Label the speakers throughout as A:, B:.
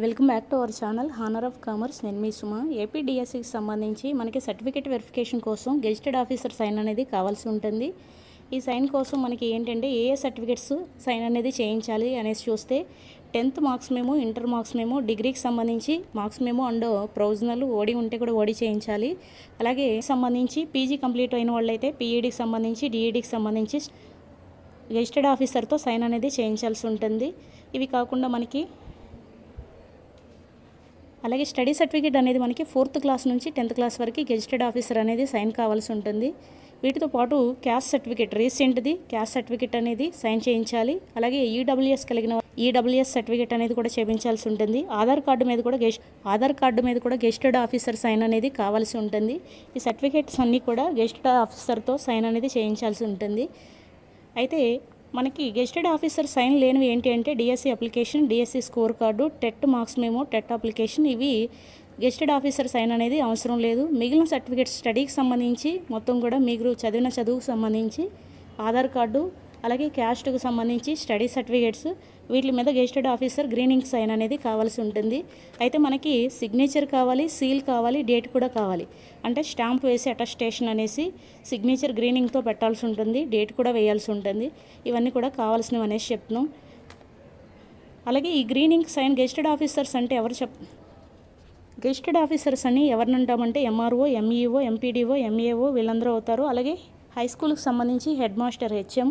A: Welcome back to our channel honour of commerce నేను మీ సుమ. ఏపీ డిఎస్సికి సంబంధించి మనకి సర్టిఫికేట్ వెరిఫికేషన్ కోసం గెజిటెడ్ ఆఫీసర్ సైన్ అనేది కావాల్సి ఉంటుంది. ఈ సైన్ కోసం మనకి ఏంటంటే ఏ ఏ సర్టిఫికేట్స్ సైన్ అనేది చేయించాలి అనేసి చూస్తే tenth marks memo inter marks memo డిగ్రీకి సంబంధించి మార్క్స్ మేము అండ్ ప్రొవిజనల్ ఓడి ఉంటే కూడా ఓడి చేయించాలి. అలాగే సంబంధించి పీజీ కంప్లీట్ అయిన వాళ్ళైతే పీఈడికి సంబంధించి డిఈడికి సంబంధించి గెజిటెడ్ ఆఫీసర్తో సైన్ అనేది చేయించాల్సి ఉంటుంది. ఇవి కాకుండా మనకి అలాగే స్టడీ సర్టిఫికేట్ అనేది మనకి ఫోర్త్ క్లాస్ నుంచి టెన్త్ క్లాస్ వరకు గెజిటెడ్ ఆఫీసర్ అనేది సైన్ కావాల్సి ఉంటుంది. వీటితో పాటు క్యాస్ట్ సర్టిఫికేట్ రీసెంట్ది క్యాస్ట్ సర్టిఫికేట్ అనేది సైన్ చేయించాలి. అలాగే ఈడబ్ల్యూఎస్ కలిగిన ఈడబ్ల్యూఎస్ సర్టిఫికేట్ అనేది కూడా చేయించాల్సి ఉంటుంది. ఆధార్ కార్డు మీద కూడా గెస్ట్ ఆధార్ కార్డు మీద కూడా గెస్టెడ్ ఆఫీసర్ సైన్ అనేది కావాల్సి ఉంటుంది. ఈ సర్టిఫికేట్స్ అన్నీ కూడా గెస్టెడ్ ఆఫీసర్తో సైన్ అనేది చేయించాల్సి ఉంటుంది. అయితే మనకి గెస్టెడ్ ఆఫీసర్ సైన్ లేనివి ఏంటి అంటే DSC application DSC score card TET marks memo TET application ఇవి గెస్టెడ్ ఆఫీసర్ సైన్ అనేది అవసరం లేదు. మిగిలిన సర్టిఫికేట్స్ స్టడీకి సంబంధించి మొత్తం కూడా మీరు చదివిన చదువుకు సంబంధించి ఆధార్ కార్డు అలాగే క్యాస్ట్కు సంబంధించి స్టడీ సర్టిఫికేట్స్ వీటి మీద గెస్టెడ్ ఆఫీసర్ గ్రీనింగ్ సైన్ అనేది కావాల్సి ఉంటుంది. అయితే మనకి సిగ్నేచర్ కావాలి సీల్ కావాలి డేట్ కూడా కావాలి. అంటే స్టాంప్ వేసి అటెస్టేషన్ అనేసి సిగ్నేచర్ గ్రీనింగ్తో పెట్టాల్సి ఉంటుంది డేట్ కూడా వేయాల్సి ఉంటుంది. ఇవన్నీ కూడా కావాల్సినవి అనేసి చెప్తున్నాం. అలాగే ఈ గ్రీనింగ్ సైన్ గెస్టెడ్ ఆఫీసర్స్ అంటే ఎవరు చెప్ గెస్టెడ్ ఆఫీసర్స్ అని ఎవరిని అంటామంటే ఎంఆర్ఓ ఎంఈఓ ఎంపీడీఓ ఎంఏఓ వీళ్ళందరూ అవుతారు. అలాగే హై స్కూల్కి సంబంధించి head master HM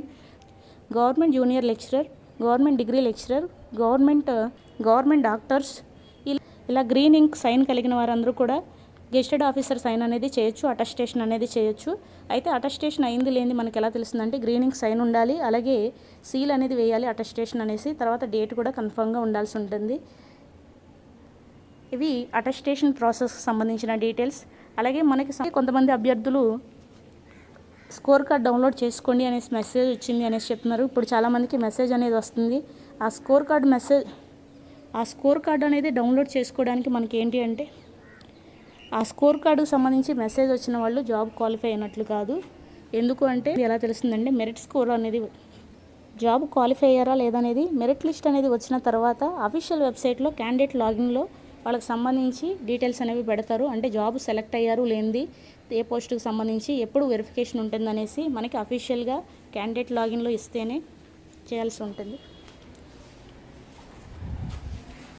A: government junior lecturer government degree lecturer government government doctors ఇలా ఇలా గ్రీన్ ఇంక్ సైన్ కలిగిన వారందరూ కూడా గెస్టెడ్ ఆఫీసర్ సైన్ అనేది చేయొచ్చు అటెస్టేషన్ అనేది చేయొచ్చు. అయితే అటెస్టేషన్ అయింది లేనిది మనకి ఎలా తెలుస్తుందంటే గ్రీనింగ్ సైన్ ఉండాలి అలాగే సీల్ అనేది వేయాలి అటెస్టేషన్ అనేసి తర్వాత డేట్ కూడా కన్ఫర్మ్గా ఉండాల్సి ఉంటుంది. ఇవి అటెస్టేషన్ ప్రాసెస్కి సంబంధించిన డీటెయిల్స్. అలాగే మనకి కొంతమంది అభ్యర్థులు స్కోర్ కార్డ్ డౌన్లోడ్ చేసుకోండి అనేసి మెసేజ్ వచ్చింది అనేసి చెప్తున్నారు. ఇప్పుడు చాలామందికి మెసేజ్ అనేది వస్తుంది. ఆ స్కోర్ కార్డ్ మెసేజ్ ఆ స్కోర్ కార్డ్ అనేది డౌన్లోడ్ చేసుకోవడానికి మనకి ఏంటి అంటే ఆ స్కోర్ కార్డుకు సంబంధించి మెసేజ్ వచ్చిన వాళ్ళు జాబ్ క్వాలిఫై అయినట్లు కాదు. ఎందుకు అంటే ఇది ఎలా తెలుస్తుందంటే మెరిట్ స్కోర్ అనేది జాబ్ క్వాలిఫై అయ్యారా లేదనేది మెరిట్ లిస్ట్ అనేది వచ్చిన తర్వాత అఫీషియల్ వెబ్సైట్లో క్యాండిడేట్ లాగిన్లో వాళ్ళకి సంబంధించి డీటెయిల్స్ అనేవి పెడతారు. అంటే జాబ్ సెలెక్ట్ అయ్యారు లేనిది ఏ పోస్టుకు సంబంధించి ఎప్పుడు వెరిఫికేషన్ ఉంటుందనేసి మనకి అఫీషియల్గా క్యాండిడేట్ లాగిన్లో ఇస్తేనే చేయాల్సి ఉంటుంది.